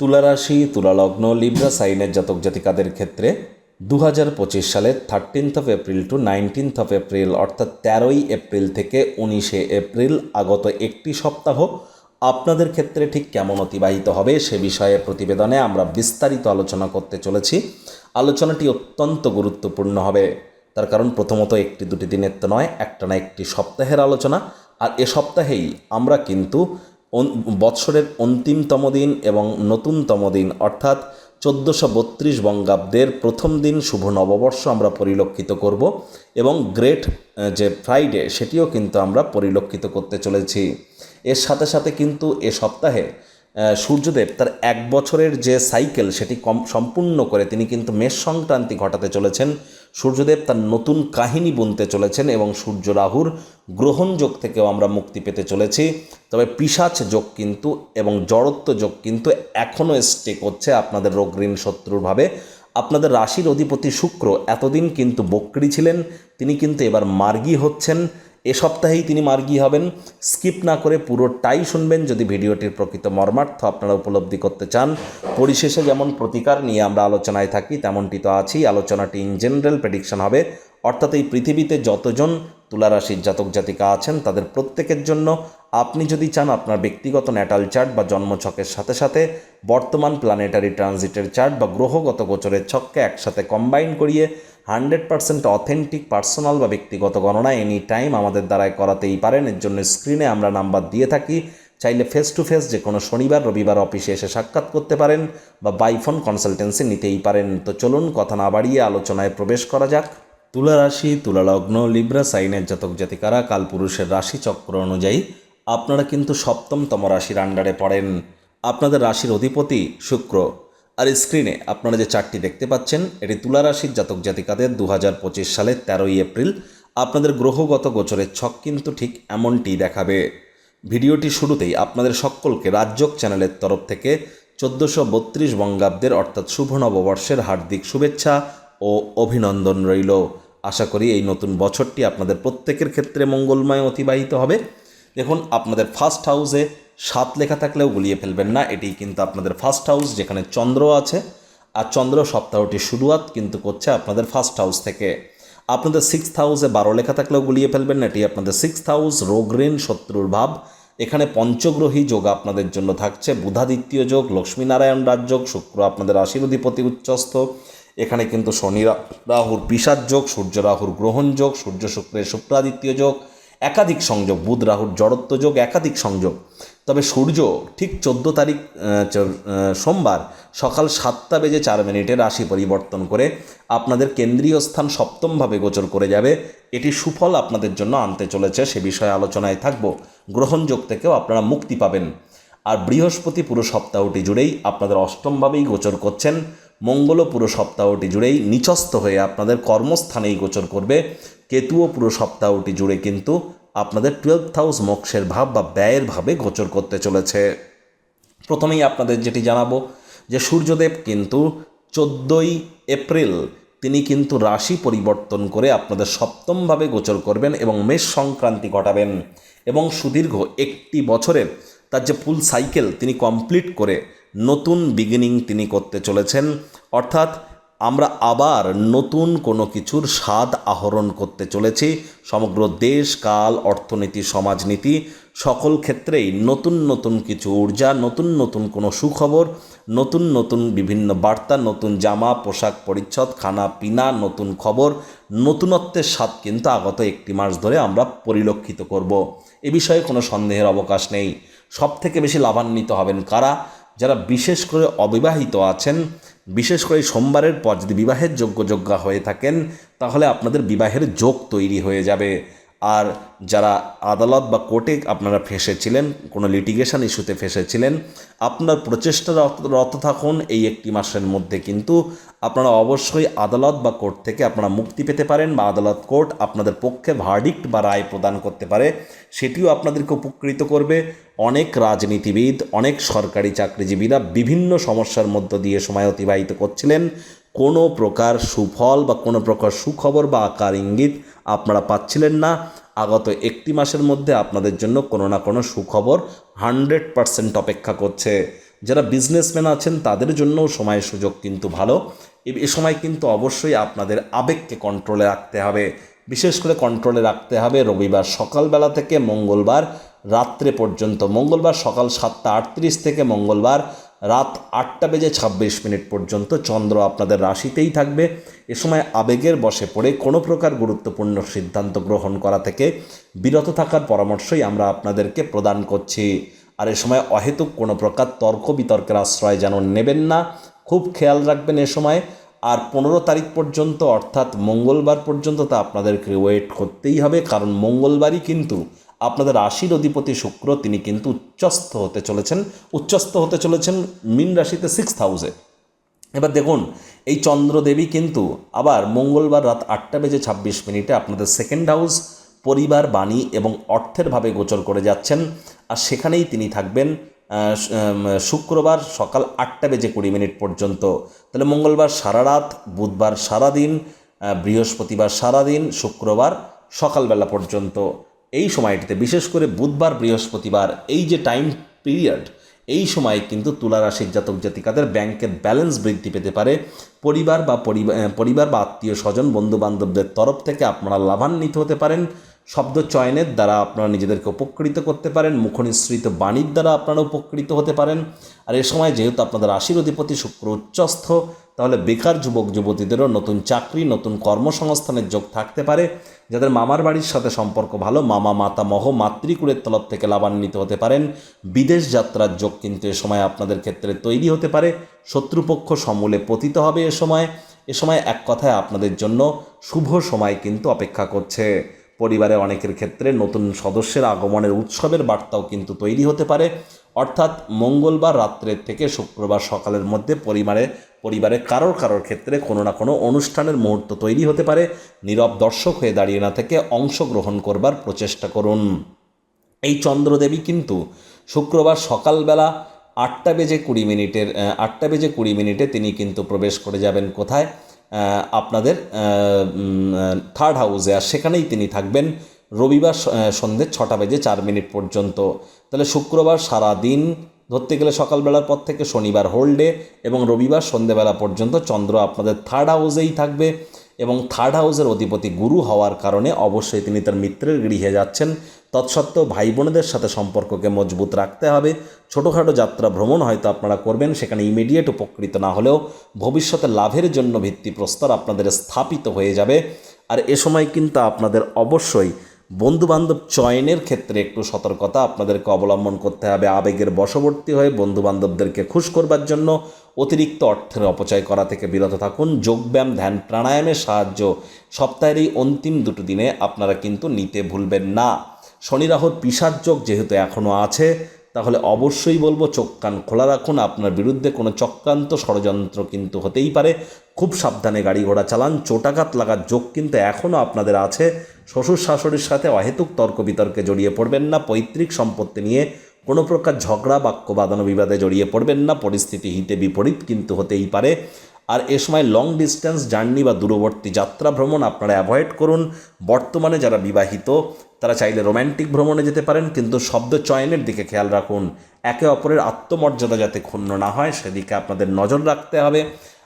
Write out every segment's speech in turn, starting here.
তুলারাশি, তুলালগ্ন, Libra সাইনের জাতক জাতিকাদের ক্ষেত্রে দু হাজার পঁচিশ সালের thirteenth of April to nineteenth of April অর্থাৎ তেরোই এপ্রিল থেকে উনিশে এপ্রিল আগত একটি সপ্তাহ আপনাদের ক্ষেত্রে ঠিক কেমন অতিবাহিত হবে সে বিষয়ে প্রতিবেদনে আমরা বিস্তারিত আলোচনা করতে চলেছি। আলোচনাটি অত্যন্ত গুরুত্বপূর্ণ হবে। তার কারণ প্রথমত একটি দুটি দিনের তো নয়, একটা না একটি সপ্তাহের আলোচনা। আর এ সপ্তাহেই আমরা কিন্তু বৎসরের অন্তিমতম দিন এবং নতুনতম দিন, অর্থাৎ চোদ্দোশো বত্রিশ বঙ্গাব্দের প্রথম দিন শুভ নববর্ষ আমরা পরিলক্ষিত করব এবং গ্রেট যে ফ্রাইডে, সেটিও কিন্তু আমরা পরিলক্ষিত করতে চলেছি। এর সাথে সাথে কিন্তু এ সপ্তাহে সূর্যদেব তার এক বছরের যে সাইকেল সেটি কম সম্পূর্ণ করে তিনি কিন্তু মেষ সংক্রান্তি ঘটাতে চলেছেন। সূর্যদেব তার নতুন কাহিনী বুনতে চলেছেন এবং সূর্য রাহুর গ্রহণ যোগ থেকেও আমরা মুক্তি পেতে চলেছি। তবে পিসাচ যোগ কিন্তু এবং জড়ত্ব যোগ কিন্তু এখনও স্টে করছে আপনাদের রোগ ঋণ শত্রুরভাবে আপনাদের রাশির অধিপতি শুক্র এতদিন কিন্তু বক্রি ছিলেন, তিনি কিন্তু এবার মার্গী হচ্ছেন। এ সপ্তাহেই তিনি মার্গী হবেন। স্কিপ না করে পুরোটাই শুনবেন। যদি ভিডিওটির প্রকৃত মর্মার্থ আপনারা উপলব্ধি করতে চান, পরিশেষে যেমন প্রতিকার নিয়ে আমরা আলোচনায় থাকি, তেমনটি তো আছেই। আলোচনাটি ইন জেনারেল প্রেডিকশন হবে। অর্থাৎ এই পৃথিবীতে যতজন তুলারাশির জাতক জাতিকা আছেন, তাদের প্রত্যেকের জন্য আপনি যদি চান আপনার ব্যক্তিগত ন্যাটাল চার্ট বা জন্মছকের সাথে সাথে বর্তমান প্ল্যানেটারি ট্রানজিটের চার্ট বা গ্রহগত গোচরের ছককে একসাথে কম্বাইন করিয়ে হান্ড্রেড পার্সেন্ট অথেন্টিক, পার্সোনাল বা ব্যক্তিগত গণনা এনি টাইম আমাদের দ্বারাই করাতেই পারেন। এর জন্য স্ক্রিনে আমরা নাম্বার দিয়ে থাকি। চাইলে ফেস টু ফেস যে কোনো শনিবার, রবিবার অফিসে এসে সাক্ষাৎ করতে পারেন বা বাইফোন কনসালটেন্সি নিতেই পারেন। তো চলুন কথা না বাড়িয়ে আলোচনায় প্রবেশ করা যাক। তুলা রাশি, তুলা লগ্ন লিব্রা সাইনের জাতক জাতিকারা কালপুরুষের রাশি চক্র অনুযায়ী আপনারা কিন্তু সপ্তমতম রাশির আন্ডারে পড়েন। আপনাদের রাশির অধিপতি শুক্র। আর স্ক্রিনে আপনারা যে চারটি দেখতে পাচ্ছেন, এটি তুলা রাশির জাতক জাতিকাদের দু হাজার পঁচিশ সালের তেরোই এপ্রিল। আপনাদের গ্রহগত গোচরের ছক কিন্তু ঠিক এমনটি দেখাবে। ভিডিওটি শুরুতেই আপনাদের সকলকে রাজ্যক চ্যানেলের তরফ থেকে চোদ্দোশো বত্রিশ বঙ্গাব্দের, অর্থাৎ শুভ নববর্ষের হার্দিক শুভেচ্ছা ও অভিনন্দন রইল। আশা করি এই নতুন বছরটি আপনাদের প্রত্যেকের ক্ষেত্রে মঙ্গলময় অতিবাহিত হবে। দেখুন, আপনাদের ফার্স্ট হাউসে সাত লেখা থাকলেও গুলিয়ে ফেলবেন না। এটি কিন্তু আপনাদের ফার্স্ট হাউস যেখানে চন্দ্র আছে। আর চন্দ্র সপ্তাহটি শুরুয়াত কিন্তু করছে আপনাদের ফার্স্ট হাউস থেকে। আপনাদের সিক্সথ হাউসে বারো লেখা থাকলেও গুলিয়ে ফেলবেন না। এটি আপনাদের সিক্সথ হাউস রোগ ঋণ, শত্রুর ভাব। এখানে পঞ্চগ্রহী যোগ আপনাদের জন্য থাকছে। বুধাদিত্য যোগ, লক্ষ্মীনারায়ণ রাজযোগ শুক্র আপনাদের রাশির অধিপতি উচ্চস্থ। এখানে কিন্তু শনি রাহুর পিসাদ যোগ, সূর্য, রাহুর গ্রহণ যোগ, সূর্য, শুক্রের শুক্রাদিত্য যোগ একাধিক সংযোগ, বুধ, রাহুর জড়ত্ব যোগ একাধিক সংযোগ। তবে সূর্য ঠিক চোদ্দ তারিখ সোমবার সকাল সাতটা বেজে চার মিনিটে রাশি পরিবর্তন করে আপনাদের কেন্দ্রীয় স্থান সপ্তমভাবে গোচর করে যাবে। এটি সুফল আপনাদের জন্য আনতে চলেছে, সে বিষয়ে আলোচনায় থাকব। গ্রহণযোগ থেকেও আপনারা মুক্তি পাবেন। আর বৃহস্পতি পুরো সপ্তাহটি জুড়েই আপনাদের অষ্টমভাবেই গোচর করছেন। মঙ্গলও পুরো সপ্তাহটি জুড়েই নিচস্থ হয়ে আপনাদের কর্মস্থানেই গোচর করবে। কেতুও পুরো সপ্তাহটি জুড়ে কিন্তু আপনাদের টুয়েলভ হাউস মোক্ষের ভাব বা ব্যয়ের ভাবে গোচর করতে চলেছে। প্রথমেই আপনাদের যেটি জানাব যে সূর্যদেব কিন্তু চোদ্দোই এপ্রিল তিনি কিন্তু রাশি পরিবর্তন করে আপনাদের সপ্তমভাবে গোচর করবেন এবং মেষ সংক্রান্তি ঘটাবেন এবং সুদীর্ঘ একটি বছরের তার যে ফুল সাইকেল তিনি কমপ্লিট করে নতুন বিগিনিং তিনি করতে চলেছেন। অর্থাৎ আমরা আবার নতুন কোনো কিছুর স্বাদ আহরণ করতে চলেছি। সমগ্র দেশ, কাল, অর্থনীতি, সমাজনীতি সকল ক্ষেত্রেই নতুন নতুন কিছু ঊর্জা, নতুন নতুন কোনো সুখবর, নতুন নতুন বিভিন্ন বার্তা, নতুন জামা, পোশাক পরিচ্ছদ, খানা পিনা, নতুন খবর, নতুনত্বের স্বাদ কিন্তু আগত একটি মাস ধরে আমরা পরিলক্ষিত করব। এ বিষয়ে কোনো সন্দেহের অবকাশ নেই। সব থেকে বেশি লাভান্বিত হবেন কারা? যারা বিশেষ করে অবিবাহিত আছেন, বিশেষ করে সোমবারের পর যদি বিবাহের যোগ্য যোগ্যা হয়ে থাকেন, তাহলে আপনাদের বিবাহের যোগ তৈরি হয়ে যাবে। আর যারা আদালত বা কোর্টে আপনারা ফেসেছিলেন, কোনো লিটিগেশন ইস্যুতে ফেসেছিলেন, আপনার প্রচেষ্টা রত- থাকুন এই একটি মাসের মধ্যে। কিন্তু আপনারা অবশ্যই আদালত বা কোর্ট থেকে আপনারা মুক্তি পেতে পারেন বা আদালত কোর্ট আপনাদের পক্ষে ভার্ডিক্ট বা রায় প্রদান করতে পারে, সেটিও আপনাদেরকে উপকৃত করবে। অনেক রাজনীতিবিদ, অনেক সরকারি চাকরিজীবীরা বিভিন্ন সমস্যার মধ্য দিয়ে সময় অতিবাহিত করছিলেন। কোনো প্রকার সুফল বা কোনো প্রকার সুখবর বা আকার ইঙ্গিত আপনারা পাচ্ছিলেন না। আগত একটি মাসের মধ্যে আপনাদের জন্য কোনো না কোনো সুখবর হান্ড্রেড পারসেন্ট অপেক্ষা করছে। যারা বিজনেসম্যান আছেন, তাদের জন্যও সময় সুযোগ কিন্তু ভালো। এ- সময় কিন্তু অবশ্যই আপনাদের আবেগকে কন্ট্রোলে রাখতে হবে। বিশেষ করে কন্ট্রোলে রাখতে হবে রবিবার সকালবেলা থেকে মঙ্গলবার রাত্রে পর্যন্ত। মঙ্গলবার সকাল সাতটা আটত্রিশ থেকে মঙ্গলবার রাত আটটা বেজে ছাব্বিশ মিনিট পর্যন্ত চন্দ্র আপনাদের রাশিতেই থাকবে। এ সময় আবেগের বশে পড়ে কোনো প্রকার গুরুত্বপূর্ণ সিদ্ধান্ত গ্রহণ করা থেকে বিরত থাকার পরামর্শই আমরা আপনাদেরকে প্রদান করছি। আর এ সময় অহেতুক কোনো প্রকার তর্ক বিতর্কের আশ্রয় যেন নেবেন না। খুব খেয়াল রাখবেন এ সময়। আর পনেরো তারিখ পর্যন্ত অর্থাৎ মঙ্গলবার পর্যন্ত তা আপনাদেরকে ওয়েট করতেই হবে। কারণ মঙ্গলবারই কিন্তু আপনাদের রাশির অধিপতি শুক্র, তিনি কিন্তু উচ্চস্থ হতে চলেছেন। উচ্চস্থ হতে চলেছেন মিন রাশিতে সিক্স হাউসে এবার দেখুন, এই চন্দ্রদেবী কিন্তু আবার মঙ্গলবার রাত আটটা বেজে ছাব্বিশ মিনিটে আপনাদের সেকেন্ড হাউস পরিবার, বাণী এবং অর্থের ভাবে গোচর করে যাচ্ছেন। আর সেখানেই তিনি থাকবেন শুক্রবার সকাল আটটা বেজে কুড়ি মিনিট পর্যন্ত। তাহলে মঙ্গলবার সারা রাত, বুধবার সারা দিন বৃহস্পতিবার সারা দিন, শুক্রবার সকালবেলা পর্যন্ত। এই সময়টিতে, বিশেষ করে বুধবার, বৃহস্পতিবার, এই যে টাইম পিরিয়ড এই সময় কিন্তু তুলা রাশির জাতক জাতিকাদের ব্যাংকের ব্যালেন্স বৃদ্ধি পেতে পারে। পরিবার বা পরিবার বা আত্মীয় স্বজন বন্ধু বান্ধবদের তরফ থেকে আপনারা লাভান্বিত হতে পারেন। শব্দ চয়নের দ্বারা আপনারা নিজেদেরকে উপকৃত করতে পারেন। মুখনিসৃত বাণীর দ্বারা আপনারা উপকৃত হতে পারেন। আর এ সময় যেহেতু আপনাদের রাশির অধিপতি শুক্র উচ্চস্থ তাহলে বেকার যুবক, যুবতীদেরও নতুন চাকরি, নতুন কর্মসংস্থানের যোগ থাকতে পারে। যাদের মামার বাড়ির সাথে সম্পর্ক ভালো, মামা, মাতা মহ, মাতৃকুলের তলব থেকে লাভান্বিত হতে পারেন। বিদেশ যাত্রার যোগ কিন্তু এ সময় আপনাদের ক্ষেত্রে তৈরি হতে পারে। শত্রুপক্ষ সমূলে পতিত হবে এ সময়। এ সময় এক কথায় আপনাদের জন্য শুভ সময় কিন্তু অপেক্ষা করছে। পরিবারে অনেকের ক্ষেত্রে নতুন সদস্যের আগমনের উৎসবের বার্তাও কিন্তু তৈরি হতে পারে। অর্থাৎ মঙ্গলবার রাত্রের থেকে শুক্রবার সকালের মধ্যে পরিবারে পরিবারে কারোর কারোর ক্ষেত্রে কোনো না কোনো অনুষ্ঠানের মুহূর্ত তৈরি হতে পারে। নীরব দর্শক হয়ে দাঁড়িয়ে না থেকে অংশগ্রহণ করবার প্রচেষ্টা করুন। এই চন্দ্রদেবী কিন্তু শুক্রবার সকালবেলা আটটা বেজে কুড়ি মিনিটের আটটা বেজে কুড়ি মিনিটে তিনি কিন্তু প্রবেশ করে যাবেন কোথায়? আপনাদের থার্ড হাউসে আর সেখানেই তিনি থাকবেন রবিবার সন্ধ্যে ছটা বেজে চার মিনিট পর্যন্ত। তাহলে শুক্রবার সারা দিন ধরতে গেলে সকালবেলার পর থেকে শনিবার হোল্ডে এবং রবিবার সন্ধেবেলা পর্যন্ত চন্দ্র আপনাদের থার্ড হাউসেই থাকবে এবং থার্ড হাউসের অধিপতি গুরু হওয়ার কারণে অবশ্যই তিনি তার মিত্রের গৃহে যাচ্ছেন। তৎসত্ত্বেও ভাই বোনেদের সাথে সম্পর্ককে মজবুত রাখতে হবে। ছোটোখাটো যাত্রা ভ্রমণ হয়তো আপনারা করবেন, সেখানে ইমিডিয়েট উপকৃত না হলেও ভবিষ্যতে লাভের জন্য ভিত্তি ভিত্তিপ্রস্তর আপনাদের স্থাপিত হয়ে যাবে। আর এ সময় কিন্তু আপনাদের অবশ্যই বন্ধুবান্ধব চয়নের ক্ষেত্রে একটু সতর্কতা আপনাদেরকে অবলম্বন করতে হবে। আবেগের বশবর্তী হয়ে বন্ধুবান্ধবদেরকে খুশ করবার জন্য অতিরিক্ত অর্থের অপচয় করা থেকে বিরত থাকুন। যোগব্যায়াম, ধ্যান, প্রাণায়ামের সাহায্য সপ্তাহের এই অন্তিম দুটো দিনে আপনারা কিন্তু নিতে ভুলবেন না। শনিরাহর পিসার যোগ যেহেতু এখনও আছে তাহলে অবশ্যই বলব চোখ কান খোলা রাখুন। আপনার বিরুদ্ধে কোনো চক্রান্ত ষড়যন্ত্র কিন্তু হতেই পারে। খুব সাবধানে গাড়ি ঘোড়া চালান। চোটাঘাত লাগার যোগ কিন্তু এখনও আপনাদের আছে। শ্বশুর শাশুড়ির সাথে অহেতুক তর্ক বিতর্কে জড়িয়ে পড়বেন না। পৈতৃক সম্পত্তি নিয়ে কোনো প্রকার ঝগড়া বাক্য বাদানো বিবাদে জড়িয়ে পড়বেন না। পরিস্থিতি হিতে বিপরীত কিন্তু হতেই পারে। আর এ সময় লং ডিস্টেন্স জার্নি বা দূরবর্তী যাত্রা ভ্রমণ আপনারা অ্যাভয়েড করুন। বর্তমানে যারা বিবাহিত তারা চাইলে রোম্যান্টিক ভ্রমণে যেতে পারেন, কিন্তু শব্দ চয়নের দিকে খেয়াল রাখুন। একে অপরের আত্মমর্যাদা যাতে ক্ষুণ্ণ না হয়, সেদিকে আপনাদের নজর রাখতে হবে।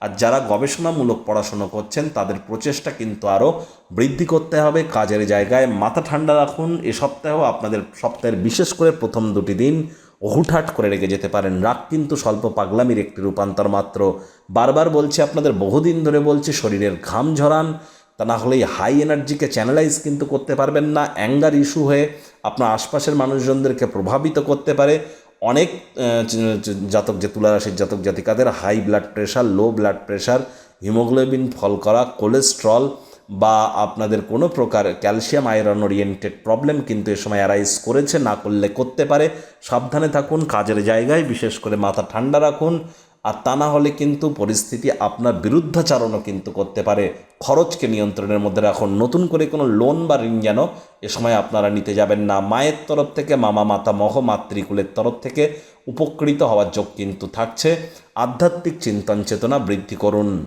আর যারা গবেষণামূলক পড়াশুনো করছেন, তাদের প্রচেষ্টা কিন্তু আরও বৃদ্ধি করতে হবে। কাজের জায়গায় মাথা ঠান্ডা রাখুন। এ সপ্তাহেও আপনাদের সপ্তাহের বিশেষ করে প্রথম দুটি দিন হুটহাট করে রেখে যেতে পারেন। রাগ কিন্তু স্বল্প পাগলামির একটি রূপান্তর মাত্র। বারবার বলছি আপনাদের, বহুদিন ধরে বলছি, শরীরের ঘাম ঝরান। তা না হলে হাই এনার্জিকে চ্যানেলাইজ কিন্তু করতে পারবেন না অ্যাঙ্গার ইস্যু হয়ে আপনার আশপাশের মানুষজনদেরকে প্রভাবিত করতে পারে। অনেক জাতক যে তুলারাশির জাতক জাতিকাদের high blood pressure low blood pressure haemoglobin fall করা কোলেস্ট্রল বা আপনাদের কোনো প্রকার ক্যালসিয়াম আয়রন ওরিয়েন্টেড প্রবলেম কিন্তু এ সময় অ্যারাইজ করেছে, না করলে করতে পারে। সাবধানে থাকুন, কাজের জায়গায় বিশেষ করে মাথা ঠান্ডা রাখুন আর তা না হলে কিন্তু পরিস্থিতি আপনার বিরুদ্ধাচারণও কিন্তু করতে পারে। খরচকে নিয়ন্ত্রণের মধ্যে রাখুন। নতুন করে কোনো লোন বা ঋণ যেন এ সময় আপনারা নিতে যাবেন না। মায়ের তরফ থেকে, মামা, মাতা, মহ, মাতৃকুলের তরফ থেকে উপকৃত হওয়ার যোগ কিন্তু থাকছে। আধ্যাত্মিক চিন্তন চেতনা বৃদ্ধি করুন।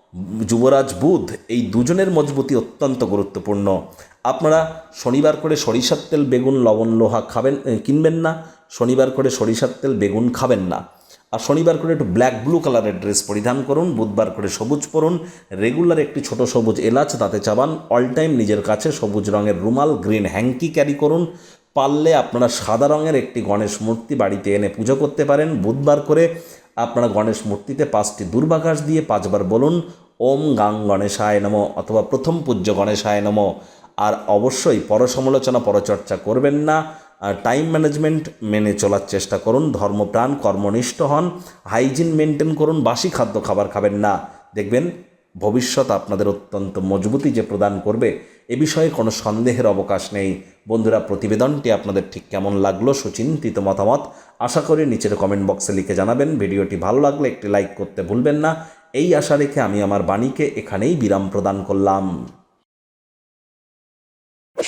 যুবরাজ বুধ, এই দুজনের মজবুতি অত্যন্ত গুরুত্বপূর্ণ। আপনারা শনিবার করে সরিষার তেল, বেগুন, লবণ, লোহা খাবেন কিনবেন না। শনিবার করে সরিষার তেল, বেগুন খাবেন না। আর শনিবার করে একটু ব্ল্যাক ব্লু কালারের ড্রেস পরিধান করুন, বুধবার করে সবুজ পরুন। রেগুলার একটি ছোট সবুজ এলাচ, তাতে চাবান অল টাইম নিজের কাছে সবুজ রঙের রুমাল গ্রিন হ্যাঙ্কি ক্যারি করুন। পারলে আপনারা সাদা রঙের একটি গণেশ মূর্তি বাড়িতে এনে পুজো করতে পারেন। বুধবার করে আপনারা গণেশ মূর্তিতে পাঁচটি দুর্বাঘাস দিয়ে পাঁচবার বলুন ওম গাং গণেশায় নম অথবা প্রথম পূজ্য গণেশায় নম। আর অবশ্যই পরসমালোচনা, পরচর্চা করবেন না। টাইম ম্যানেজমেন্ট মেনে চলার চেষ্টা করুন, ধর্মপ্রাণ, কর্মনিষ্ঠ হন হাইজিন মেনটেন করুন, বাসি খাদ্য খাবার খাবেন না। দেখবেন ভবিষ্যৎ আপনাদের অত্যন্ত মজবুতি যে প্রদান করবে, এ বিষয়ে কোনো সন্দেহের অবকাশ নেই। বন্ধুরা, প্রতিবেদনটি আপনাদের ঠিক কেমন লাগল, সুচিন্তিত মতামত, আশা করি নিচের কমেন্ট বক্সে লিখে জানাবেন। ভিডিওটি ভালো লাগলে একটি লাইক করতে ভুলবেন না। এই আশা রেখে আমি আমার বাণীকে এখানেই বিরাম প্রদান করলাম।